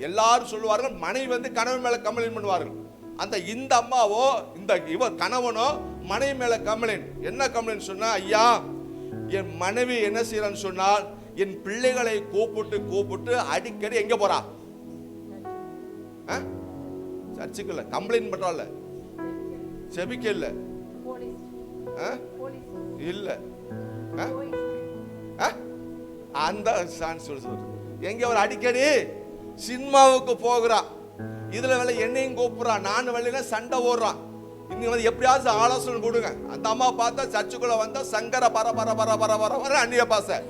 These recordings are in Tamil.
எல்லாரும் சொல்லுவார்கள் மனைவி வந்து கணவன் மேல கம்ப்ளைண்ட் பண்ணுவார்கள். அந்த இந்த அம்மாவோ இந்த இவர் கணவனோ மனைவி மேல கம்ப்ளைண்ட் என்ன கம்ப்ளைண்ட் சொன்னா ஐயா என் மனைவி என்ன செய்யறான்னு சொன்னால் என் பிள்ளைகளை கூப்பிட்டு கூப்பிட்டு அடிக்கடி எங்க போறா? சர்ச்சுக்கு இல்ல கம்ப்ளைண்ட் பண்றாள் செபிக்க இல்ல. ஆ? இல்ல. ஆ? ஆ? அந்த சான்ஸ் சொல்லு எங்க அவர் அடிக்கடி. சினிமாவுக்கு போகிறா. இதுல வேலை என்னையும் கூப்பிடுறா. நான் வெளியில சண்டை ஓடுறான் இன்னைக்கு வந்து எப்படியாவது ஆலோசனை கொடுங்க. அந்த அம்மா பார்த்தா சர்ச்சுக்குள்ள வந்தா சங்கர பர பர பர பர பர வர அந்நிய பாச.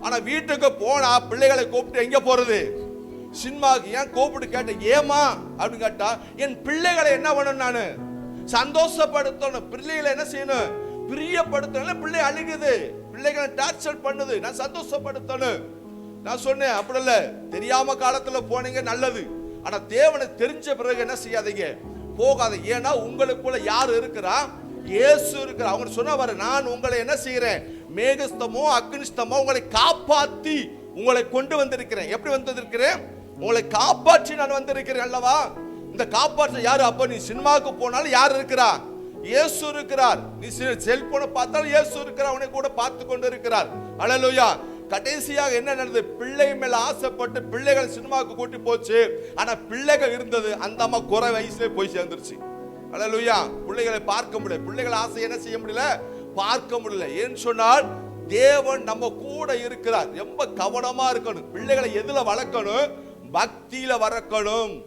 ஆனா வீட்டுக்கு போனா பிள்ளைகளை கூப்பிட்டு எங்க போறது? சினிமாவுக்கு ஏன் கூப்பிட்டு கேட்டேன் ஏமா அப்படின்னு கேட்டா என் பிள்ளைகளை என்ன பண்ணணும் நானு? சந்தோஷப்படுத்தணும். பிள்ளைகளை என்ன செய்யணும்? பிரியப்படுத்தணும். பிள்ளை அழுகுது. பிள்ளைகளை டார்ச்சர் பண்ணுது. நான் சந்தோஷப்படுத்தணும். நான் சொன்னேன் அப்படி இல்ல தெரியாம காலத்துல போனீங்க நல்லது. ஆனா தேவனை தெரிஞ்ச பிறகு என்ன செய்யாதீங்க. போகாத ஏன்னா உங்களுக்குள்ள யார் இருக்கிறா? இயேசு இருக்கிறா அவங்க சொன்னவர் நான் உங்களை என்ன செய்கிறேன்? மேகஸ்தமோ அக்னிஸ்தமோ உங்களை காப்பாத்தி உங்களை கொண்டு வந்திருக்கிறேன். எப்படி வந்திருக்கிறேன்? உங்களை காப்பாற்றி நான் வந்திருக்கிறேன் அல்லவா? இந்த காப்பாற்ற யாரு? அப்ப நீ சினிமாவுக்கு போனாலும் யார் இருக்கிறா? இயேசு இருக்கிறார். நீ செல்போனை பார்த்தாலும் இயேசு இருக்கிறார். அவனை கூட பார்த்து கொண்டு இருக்கிறார். அழலுயா கடைசியாக என்ன நடந்தது? பிள்ளை மேல ஆசைப்பட்டு பிள்ளைகள் சினிமாவுக்கு கூட்டி போச்சு. ஆனா பிள்ளைகள் இருந்தது அந்த அம்மா குறை வயசுல போய் சேர்ந்துருச்சு. அழலுயா பிள்ளைகளை பார்க்க முடியல. பிள்ளைகள் ஆசை என்ன செய்ய முடியல? பார்க்க முடியல. ஏன்னு சொன்னால் தேவன் நம்ம கூட இருக்கிறார். ரொம்ப கவனமா இருக்கணும். பிள்ளைகளை எதுல வளர்க்கணும்? பக்தியில வளர்க்கணும்.